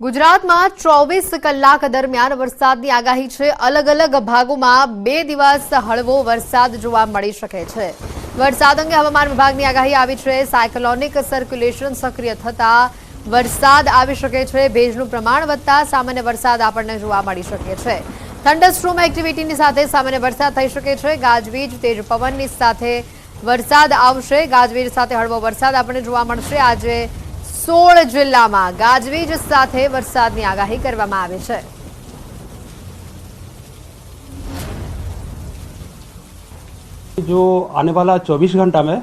ગુજરાતમાં ચોવીસ કલાક દરમિયાન વરસાદની આગાહી છે. અલગ અલગ ભાગોમાં બે દિવસ હળવો વરસાદ જોવા મળી શકે છે. વરસાદ અંગે હવામાન વિભાગની આગાહી આવી છે. સાયક્લોનિક સર્ક્યુલેશન સક્રિય થતા વરસાદ આવી શકે છે. ભેજનું પ્રમાણ વધતા સામાન્ય વરસાદ આપણને જોવા મળી શકે છે. થંડરસ્ટ્રોમ એક્ટિવિટીની સાથે સામાન્ય વરસાદ થઈ શકે છે. ગાજવીજ, તેજ પવનની સાથે વરસાદ આવશે. ગાજવીજ સાથે હળવો વરસાદ આપણને જોવા મળશે. આજે સોળ જિલ્લામાં ગાજવીજ સાથે વરસાદની આગાહી કરવામાં આવી છે जो आने वाला 24 घंटा में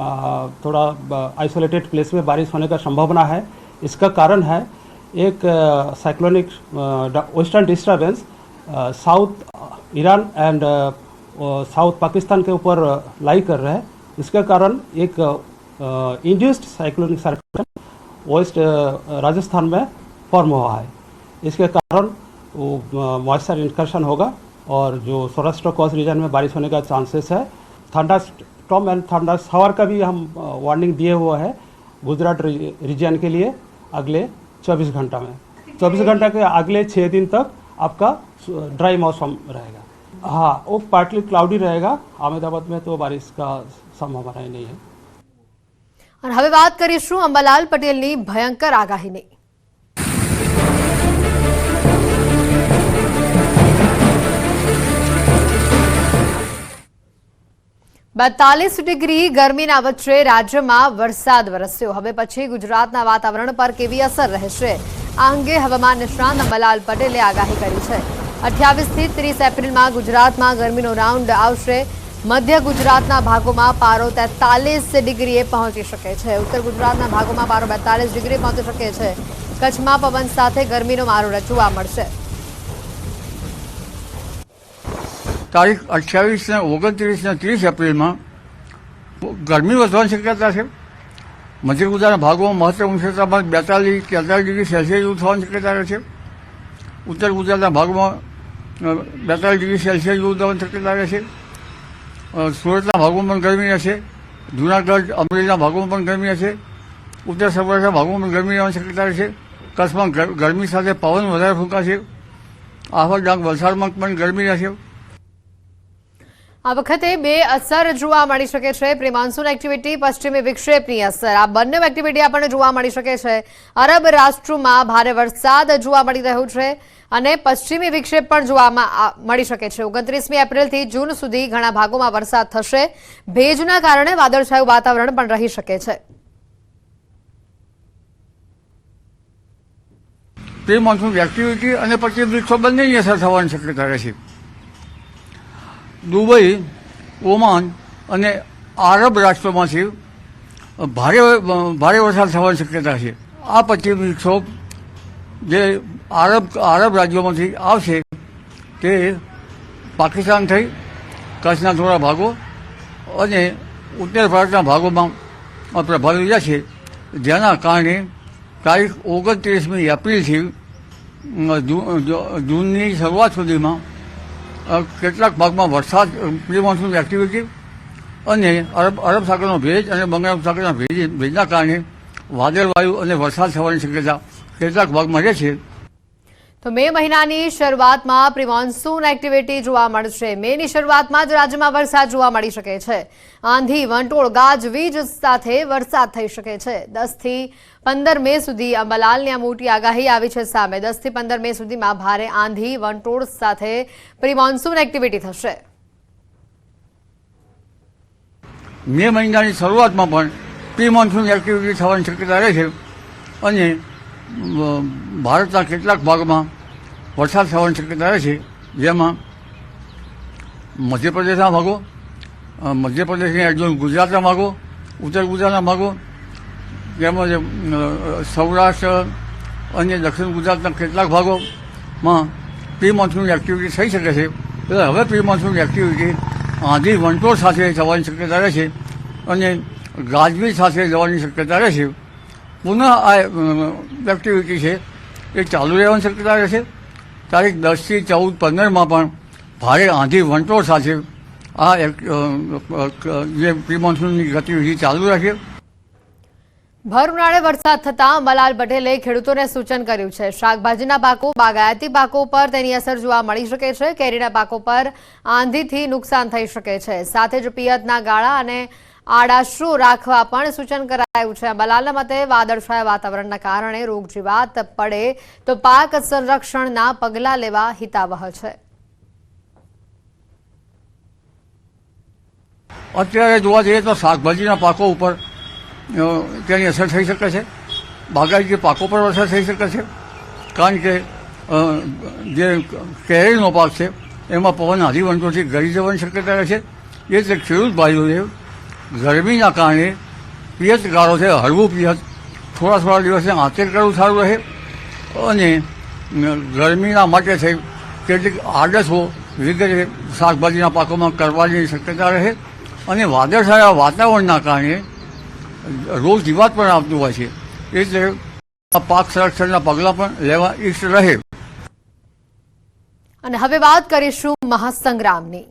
आ, थोड़ा आइसोलेटेड प्लेस में बारिश होने का संभावना है इसका कारण है एक cyclonic western disturbance south Iran and south Pakistan के ऊपर लाई कर रहे हैं इसके कारण एक induced cyclonic circulation west Rajasthan में फॉर्म हुआ है। इसके कारण वो मॉइस्चर इंकर्शन होगा और जो सौराष्ट्र कोस्ट रीजन में बारिश होने का चांसेस है। थंडर स्टॉम एंड थंडर सवर का भी हम वार्निंग दिए हुए हैं गुजरात रीजन के लिए अगले 24 घंटा में। 24 घंटा के अगले छः दिन तक आपका ड्राई मौसम रहेगा। हाँ वो पार्टली क्लाउडी रहेगा। अहमदाबाद में तो बारिश का संभावना ही नहीं है। અને હવે વાત કરીશું અંબાલાલ પટેલની ભયંકર આગાહીની બેતાલીસ ડિગ્રી ગરમીના વચ્ચે રાજ્યમાં વરસાદ વરસ્યો હવે પછી ગુજરાતના વાતાવરણ પર કેવી અસર રહેશે આ અંગે હવામાન નિષ્ણાંત અંબાલાલ પટેલે આગાહી કરી છે અઠ્યાવીસથી ત્રીસ એપ્રિલમાં ગુજરાતમાં ગરમીનો રાઉન્ડ આવશે મધ્ય ગુજરાતના ભાગોમાં પારો તેતાલીસ ડિગ્રીએ પહોંચી શકે છે. ઉત્તર ગુજરાતના ભાગોમાં પારો બેતાલીસ ડિગ્રી પહોંચી શકે છે. કચ્છમાં પવન સાથે ગરમીનો મારો રચવા મળશે. તારીખ અઠ્યાવીસ ને ઓગણત્રીસ ને ત્રીસ એપ્રિલમાં ગરમી વધવાની શક્યતા છે. મધ્ય ગુજરાતના ભાગોમાં મહત્તમ ઉષ્ણ તાપમાન બેતાલીસ તેતાલીસ ડિગ્રી સેલ્સિયસ થવાની શક્યતા રહે છે. ઉત્તર ગુજરાતના ભાગોમાં બેતાલીસ ડિગ્રી સેલ્સિયસ થવાની શક્યતા રહે છે. સુરતના ભાગોમાં પણ ગરમી રહેશે જૂનાગઢ, અમરેલીના ભાગોમાં પણ ગરમી રહેશે ઉત્તર સૌરાષ્ટ્રના ભાગોમાં પણ ગરમી રહેવાની શક્યતા રહેશે કચ્છમાં ગરમી સાથે પવન વધારે ફૂંકાશે. આહવા ડાંગ વલસાડમાં પણ ગરમી રહેશે. આ વખતે બે અસર જોવા મળી શકે છે. પ્રી મોન્સૂન એક્ટિવિટી પશ્ચિમી વિક્ષેપની અસર. આ બંને એક્ટિવિટી આપણને જોવા મળી શકે છે. અરબ રાષ્ટ્રોમાં ભારે વરસાદ જોવા મળી રહ્યો છે અને પશ્ચિમી વિક્ષેપ પણ જોવામાં મળી શકે છે. ઓગણત્રીસમી એપ્રિલથી જૂન સુધી ઘણા ભાગોમાં વરસાદ થશે. ભેજના કારણે વાદળછાયું વાતાવરણ પણ રહી શકે છે. પ્રી મોન્સૂન એક્ટિવિટી અને પછી વૃક્ષો બંનેની અસર થવાની શક્યતા રહે છે. દુબઈ, ઓમાન અને આરબ રાષ્ટ્રોમાંથી ભારે ભારે વરસાદ થવાની શક્યતા છે. આ પછી વિક્ષોભ જે આરબ આરબ રાજ્યોમાંથી આવશે તે પાકિસ્તાન થઈ, કચ્છના થોડા ભાગો અને ઉત્તર ભારતના ભાગોમાં પ્રભાવિત રહ્યા છે. જેના કારણે તારીખ ઓગણત્રીસમી એપ્રિલથી જૂનની શરૂઆત સુધીમાં કેટલાક ભાગમાં વરસાદ પ્રી મોન્સૂન એક્ટિવિટી અને અરબ અરબ સાગરનો ભેજ અને બંગાળ સાગરના ભેજ, ભેજના કારણે વાદળવાયુ અને વરસાદ થવાની શક્યતા કેટલાક ભાગમાં રહે છે. તો મે મહિનાની શરૂઆતમાં પ્રી મોન્સૂન એક્ટિવિટી જોવા મળશે. મેની શરૂઆતમાં જ રાજ્યમાં વરસાદ જોવા મળી શકે છે. આંધી, વંટોળ ગાજવીજ સાથે વરસાદ થઈ શકે છે. દસથી પંદર મે સુધી અંબલાલની આ મોટી આગાહી આવી છે સામે. દસથી પંદર મે સુધીમાં ભારે આંધી, વંટોળ સાથે પ્રી મોન્સૂન એક્ટિવિટી થશે. મે મહિનાની શરૂઆતમાં પણ પ્રી મોન્સૂન એક્ટિવિટી થવાની શક્યતા રહે છે. અને ભારતના કેટલાક ભાગમાં વરસાદ થવાની શક્યતા રહે છે. જેમાં મધ્યપ્રદેશના ભાગો મધ્યપ્રદેશની એકદમ ગુજરાતના ભાગો, ઉત્તર ગુજરાતના ભાગો, તેમજ સૌરાષ્ટ્ર અને દક્ષિણ ગુજરાતના કેટલાક ભાગોમાં પ્રી મોન્સૂનની એક્ટિવિટી થઈ શકે છે. એટલે હવે પ્રી મોન્સૂનની એક્ટિવિટી આંધી વંટોળ સાથે થવાની શક્યતા રહે છે અને ગાજવીજ સાથે જવાની શક્યતા રહે છે. પુનઃ આ એક્ટિવિટી છે, એ ચાલુ રહેવાની શક્યતા રહેશે તારીખ દસથી ચૌદ પંદરમાં પણ ભારે આંધી વંટોળ સાથે આ જે પ્રી ગતિવિધિ ચાલુ રહેશે ભર ઉનાળે વરસાદ થતાં મલાલ પટેલે ખેડૂતોને સૂચન કર્યું છે. શાકભાજીના પાકો, બાગાયતી પાકો પર તેની અસર જોવા મળી શકે છે. કેરીના પાકો પર આંધીથી નુકસાન થઈ શકે છે. સાથે જ પિયતના ગાળા અને આડાશો રાખવા પણ સૂચન કરાયું છે. અંબાલાલના મતે વાદળછાયા વાતાવરણના કારણે રોગજીવાત પડે તો પાક સંરક્ષણના પગલાં લેવા હિતાવહ છે. અત્યારે જોવા જઈએ તો શાકભાજીના પાકો ઉપર તેની અસર થઈ શકે છે. બાગાયતી પાકો પર અસર થઈ શકે છે. કારણ કે જે કેરીનો પાક છે, એમાં પવન આધિવંતોથી ગળી જવાની શક્યતા રહે છે. એટલે ખેડૂત ભાઈઓએ ગરમીના કારણે પિયત ગાળો છે, હળવું પિયત. થોડા થોડા દિવસે આંતર કરવું સારું રહે અને ગરમીના માટે થઈ કેટલીક આડસો વગેરે શાકભાજીના પાકોમાં કરવાની શક્યતા રહે અને વાદળછાયા વાતાવરણના કારણે રોગ જીવાત પણ આવતું હોય છે. એટલે પાક સંરક્ષણના પગલાં પણ લેવા ઈચ્છ રહે. અને હવે વાત કરીશું મહાસંગ્રામની.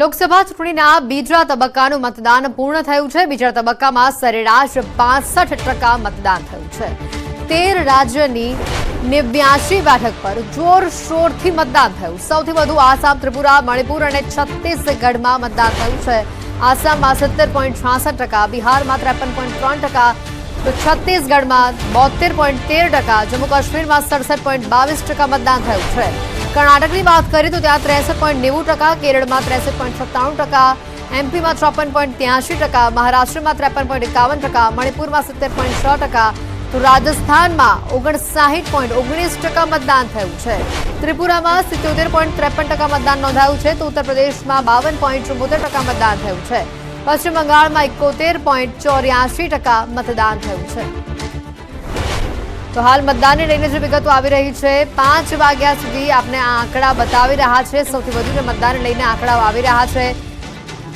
લોકસભા ચૂંટણીના બીજા તબક્કાનું મતદાન પૂર્ણ થયું છે. બીજા તબક્કામાં સરેરાશ પાસઠ ટકા મતદાન થયું છે. તેર રાજ્યની નેવ્યાસી બેઠક પર જોરશોરથી મતદાન થયું. સૌથી વધુ આસામ, ત્રિપુરા, મણિપુર અને છત્તીસગઢમાં મતદાન થયું છે. આસામમાં સત્તર પોઈન્ટ છાસઠ ટકા, બિહારમાં ત્રેપન પોઈન્ટ ત્રણ ટકા તો છત્તીસગઢમાં બોતેર પોઈન્ટ તેર ટકા જમ્મુ કાશ્મીરમાં સડસઠ પોઈન્ટ બાવીસ ટકા મતદાન થયું છે. કર્ણાટકની વાત કરીએ તો ત્યાં ત્રેસઠ પોઈન્ટ નેવું ટકા, કેરળમાં ત્રેસઠ પોઈન્ટ સત્તાણું ટકા, એમપીમાં ચોપન પોઈન્ટ ત્યાંશી ટકા, મહારાષ્ટ્રમાં ત્રેપન પોઈન્ટ એકાવન ટકા, મણિપુરમાં સિત્તેર પોઈન્ટ છ ટકા, તો રાજસ્થાનમાં ઓગણસાહીઠ પોઈન્ટ ઓગણીસ ટકા મતદાન થયું છે. ત્રિપુરામાં સિત્યોતેર પોઈન્ટ ત્રેપન ટકા મતદાન નોંધાયું છે, તો ઉત્તર પ્રદેશમાં બાવન પોઈન્ટ ચુંબોતેર ટકા મતદાન થયું છે. પશ્ચિમ બંગાળમાં એકોતેર પોઈન્ટ ચોર્યાસી ટકા મતદાન થયું છે. તો હાલ મતદાનને લઈને જે વિગતો આવી રહી છે, પાંચ વાગ્યા સુધી આપણે આ આંકડા બતાવી રહ્યા છે. સૌથી વધુ મતદાનને લઈને આંકડાઓ આવી રહ્યા છે,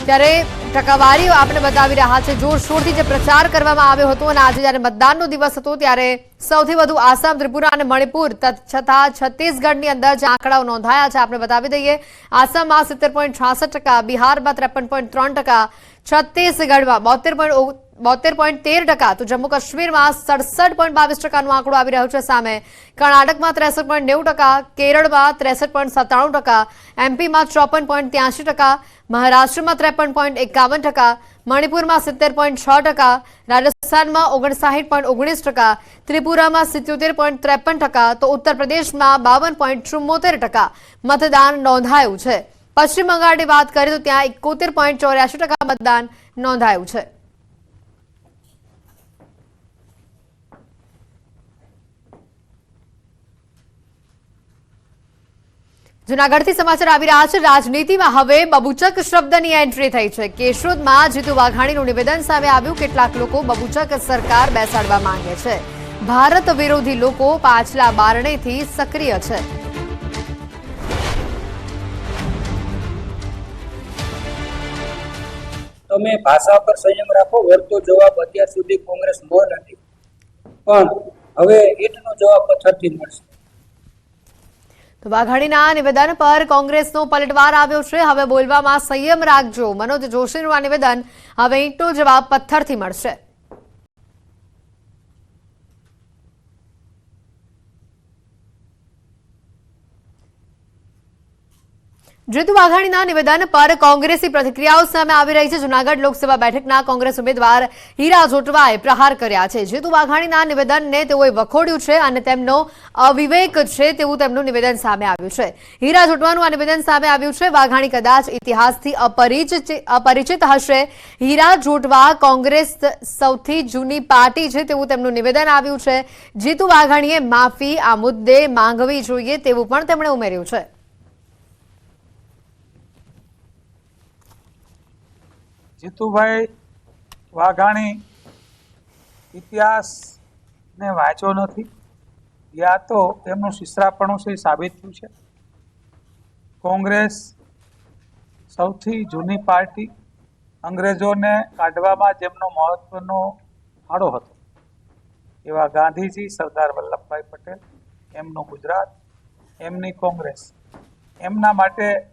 ત્યારે ટકાવારીઓ આપણે બતાવી રહ્યા છે. જોરશોરથી જે પ્રચાર કરવામાં આવ્યો હતો અને આજે જ્યારે મતદાનનો દિવસ હતો, ત્યારે સૌથી વધુ આસામ, ત્રિપુરા અને મણિપુર છતાં છત્તીસગઢની અંદર જે આંકડાઓ નોંધાયા છે. આપણે બતાવી દઈએ, આસામમાં સિત્તેર પોઈન્ટ છાસઠ ટકા, બિહારમાં ત્રેપન પોઈન્ટ ત્રણ ટકા, છત્તીસગઢમાં બોતેર પોઈન્ટ બોતેર પોઈન્ટ તેર ટકા, તો જમ્મુ કાશ્મીરમાં સડસઠ પોઈન્ટ બાવીસ ટકાનો આંકડો આવી રહ્યો છે સામે. કર્ણાટકમાં ત્રેસઠ પોઈન્ટ નેવું ટકા, કેરળમાં ત્રેસઠ પોઈન્ટ સત્તાણું ટકા, એમપીમાં ચોપન પોઈન્ટ ત્યાંશી ટકા, મહારાષ્ટ્રમાં ત્રેપન પોઈન્ટ એકાવન ટકા મણિપુરમાં સિત્તેર પોઈન્ટ છ ટકા, રાજસ્થાનમાં ઓગણસાહીઠ પોઈન્ટ ઓગણીસ ટકા, ત્રિપુરામાં સિત્યોતેર પોઈન્ટ ત્રેપન ટકા, તો ઉત્તર પ્રદેશમાં બાવન પોઈન્ટ ચુમ્મોતેર ટકા મતદાન નોંધાયું છે. પશ્ચિમ બંગાળની વાત કરીએ તો ત્યાં એકોતેર પોઈન્ટ ચોર્યાસી ટકા મતદાન નોંધાયું છે. જુનાગઢથી સમાચાર આવી રહ્યા છે. રાજનીતિમાં હવે બબુચક શબ્દની એન્ટ્રી થઈ છે. કેશોદમાં જીતુ વાઘાણીનું નિવેદન સામે આવ્યું. કેટલાક લોકો બબુચક સરકાર બેસાડવા માંગે છે. ભારત વિરોધી લોકો પાછલા બારણેથી સક્રિય છે. તમે ભાષા પર સંયમ રાખો વળતો જવાબ અત્યાર સુધી કોંગ્રેસ મો નથી. પણ હવે ઈંટનો જવાબ પથ્થરથી મળશે. તો વાઘાણીના નિવેદન પર કોંગ્રેસનો પલટવાર આવ્યો છે. હવે બોલવામાં સંયમ રાખજો. મનોજ જોશીનું આ નિવેદન હવે ઈંટનો જવાબ પથ્થરથી મળશે. જીતુ વાઘાણીના નિવેદન પર કોંગ્રેસી પ્રતિક્રિયાઓ સામે આવી રહી છે. જુનાગઢ લોકસભા બેઠકના કોંગ્રેસ ઉમેદવાર હીરા જોટવાએ પ્રહાર કર્યા છે. જીતુ વાઘાણીના નિવેદનને તેઓએ વખોડ્યું છે અને તેમનો અવિવેક છે તેવું તેમનું નિવેદન સામે આવ્યું છે. હીરા જોટવાનું આ નિવેદન સામે આવ્યું છે. વાઘાણી કદાચ ઇતિહાસથી અપરિચિત અપરિચિત હશે. હીરા જોટવા કોંગ્રેસ સૌથી જૂની પાર્ટી છે તેવું તેમનું નિવેદન આવ્યું છે. જીતુ વાઘાણીએ માફી, આ મુદ્દે માંગવી જોઈએ તેવું પણ તેમણે ઉમેર્યું છે. જીતુભાઈ વાઘાણી ઇતિહાસને વાંચ્યો નથી. યા તો એમનું શિસ્રાપણું છે સાબિત થયું છે. કોંગ્રેસ સૌથી જૂની પાર્ટી અંગ્રેજોને કાઢવામાં જેમનો મહત્વનો ફાળો હતો. એવા ગાંધીજી, સરદાર વલ્લભભાઈ પટેલ, એમનું ગુજરાત, એમની કોંગ્રેસ. એમના માટે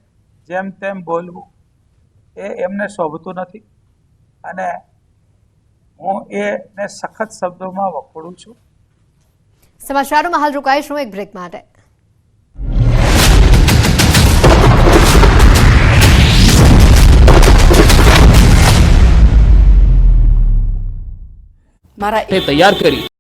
જેમ તેમ બોલવું એ એમને શોભતું નથી. અને હું એને સખત શબ્દોમાં વખોડું છું. સમાચારોમાં હાલ રોકાઈશું એક બ્રેક માટે. મારા એ તૈયાર કરી.